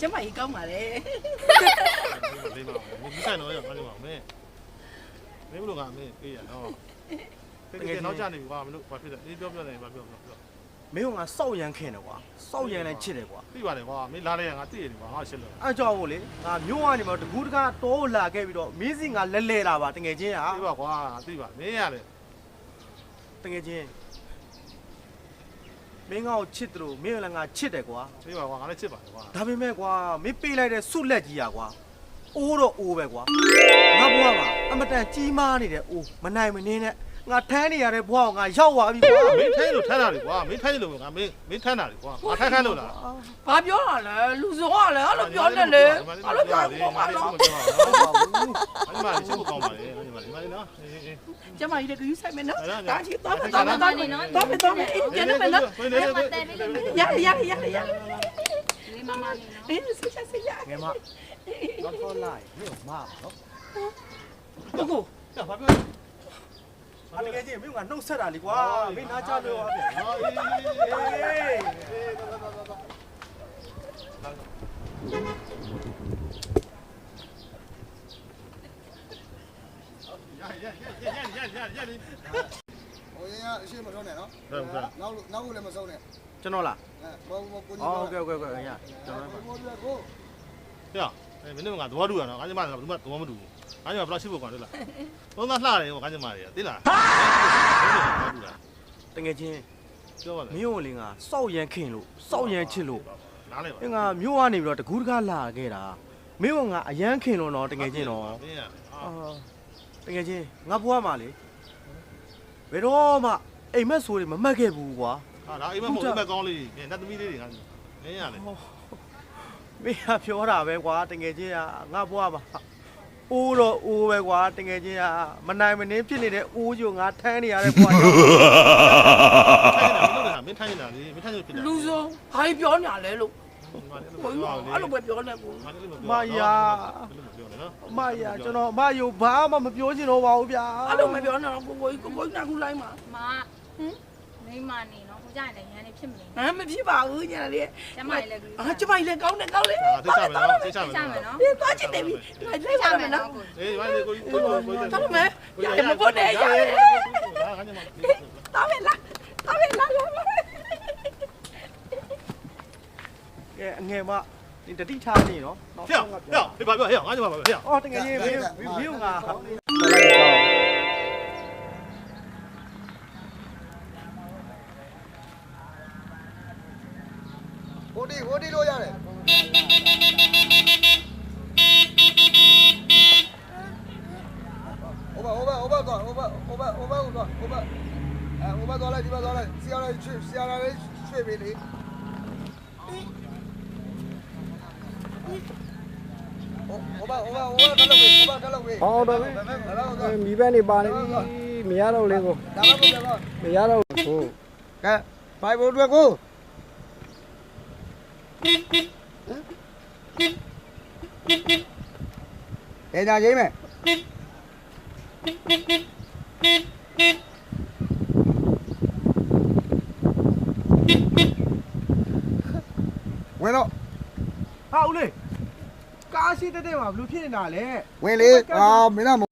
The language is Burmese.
ကြီးကောင်းပါလေလေးပါမင်းဆိုင်တော့ရပါလိမ့်ပါမင်းမင်းဘလို့ကမင်းအေးရနော်တကယ်တော့ကြာနေပြီကွာမင်းတို့ဘာဖြစ်လဲအေးပြောပြောနေဘာပြောပြောပြောမင်းကငါစောက်ရန်ခင်တယ်ကွာစောက်ရန်လည်းချစ်တယ်ကွာသိပါတယ်ကွာမင်းလာတဲ့ငါသိရတယ်ကွာငါရှင်းလို့အဲ့ကြောင့်မို့လေငါမျိုးကနေမှတကူးတကားတောလာခဲ့ပြီးတော့မင်းစီငါလဲလဲလာပါတငယ်ချင်းဟာသိပါကွာသိပါမင်းရတယ်တငယ်ချင်း မင်းငါ့ကိုချစ်တယ်လို့မင်းကလည်းငါချစ်တယ်ကွာသိပါကွာငါလည်းချစ်ပါတယ်ကွာဒါပေမဲ့ကွာမင်းပေးလိုက်တဲ့ဆုလက်ကြီးอ่ะကွာအိုးတော့အိုးပဲကွာငါဘွားမှာအမတန်ကြီးမားနေတဲ့အိုးမနိုင်မနှင်းနဲ့ ငါထမ်းနေရတဲ့ဘွားကိုငါရောက်သွားပြီကွာမင်းထိုင်းလို့ထမ်းတာလေကွာမင်းထိုင်းလို့ငါမင်းမင်းထမ်းတာလေကွာငါထိုင်းခိုင်းလို့လားဘာပြောတာလဲလူစုံကလည်းအဲ့လိုပြောနေလေအဲ့လိုပြောတော့ဘာလို့အဲ့မှာရှင်းဖို့ကောင်းပါလေအဲ့မှာဒီမှာနော်အေးအေးကျမကြီးလည်းယူဆိုင်မယ်နော်အဲ့ဒါဒါကြီးတော့မယ်တော့မယ်တော့မယ်တော့မယ်တော့မယ်အေးကျန်တယ်မယ်နော်ဝင်းနေနေရရရရရလေးမမလေးနော်အေးဆက်ဆက်ဆက်ရငယ်မတော့ခေါ်လိုက်မင်းမပါနော်ကိုကိုဘာပြော ငါတကယ်ချင်းမင်းကနှုတ်ဆက်တာလေကွာမင်းနားချလို့ဟာဗျာဟာအေးအေးသွားသွားသွားရရရရရရဟိုရင်ကအရှိမဆုံးနဲ့နော်ဟုတ်ကဲ့နောက်နောက်ကိုလည်းမဆုံးနဲ့ကျွန်တော်လားအဲဘောဘောကိုကြီးဟုတ်ကဲ့ဟုတ်ကဲ့ရကျွန်တော်ပါဟိုပြောကိုပြ အဲ့မင်းတို့ကသဘောတူရနော်ငါကျမကဘူးမသဘောမတူဘူးငါကျမဘယ်လောက်ရှိဖို့ကောင်းလဲလားသုံးသားလှတယ်ဟိုငါကျမတွေကသိလားတူလားတကယ်ချင်းပြောပါလားမင်းကိုလေငါစောက်ရန်ခင်လို့စောက်ရန်ချစ်လို့နားလေပါအင်းငါမျိုးကနေပြီးတော့တကူးတကားလာခဲ့တာမင်းကငါအရန်ခင်လို့တော့တကယ်ချင်းတော့မင်းရအာတကယ်ချင်းငါဘွားမှာလေဘယ်တော့မှအိမ်မက်ဆိုးတွေမမှတ်ခဲ့ဘူးကွာဟာဒါအိမ်မဟုတ်အိမ်မကောင်းလေးနတ်သမီးလေးတွေငါမင်းရလေ မင်းကပြောတာပဲကွာတကယ်ချင်းကငါဘွားမှာအိုးတော့အိုးပဲကွာတကယ်ချင်းကမနိုင်မနှင်းဖြစ်နေတဲ့အိုးကြီးကိုငါထမ်းနေရတဲ့ဘွားကြောင့်မင်းထိုင်းနေတာလေမင်းထိုင်းလို့ဖြစ်တာလူစုံဘာကြီးပြောညာလဲလို့ကိုကြီးအဲ့လိုပဲပြောနေဘူးမယာမယာကျွန်တော်မယိုဘာမှမပြောချင်တော့ပါဘူးဗျာအဲ့လိုမပြောနဲ့ကိုကိုကြီးကိုကိုကြီးကခုလိုက်မှာမဟင်မိမနေနော် ကိုကြရင်လည်းရန်နေဖြစ်မနေဟမ်မဖြစ်ပါဘူးညာလေးကျမကြီးလည်းကူအာကျမကြီးလည်းကောင်းတယ်ကောင်းတယ်ဟာသိချမယ်နော်သိချမယ်ချနော်မယ်နော်ဒီသွားချင်တယ်ပြီလိုက်လိုက်ပါမယ်နော်အေးဒီမှာကိုကိုကိုကိုတော်မယ်ရမဖို့နဲ့ရဟာငါညမတော်မယ်လားတော်မယ်လားကဲအငယ်မဒီတတိထားနေနော်ဖျောက်ဖျောက်ဒီပါပြောဟဲ့ငါညမပါဖျောက်အော်တကယ်ကြီးမင်းမင်းက ဟိုဒီဟိုဒီလို့ရတယ်ဟိုဘဟိုဘဟိုဘသွားဟိုဘဟိုဘဟိုဘဟိုသွားဟိုဘအဲဟိုဘသွားလိုက်ဒီဘသွားလိုက်ဆီယာလေးချွေဆီယာလေးချွေပေးလေဟိုဘဟိုဘဟိုဘကလောက်ဝေးဟိုဘကလောက်ဝေးဟောတော့ဘယ်ဘယ်လောက်သွားမီးဘက်နေပါနေပြီမရတော့လေကိုဒါမှမဟုတ်တော့မရတော့ဘူးကဲဘိုင်ဘုတ်တွေကို အေးညာကြီးမယ်ဝင်တော့ဟာဦးလေးကားရှိတဲ့တဲ့မှာဘလူးဖြစ်နေတာလေဝင်လေအာမင်းကမ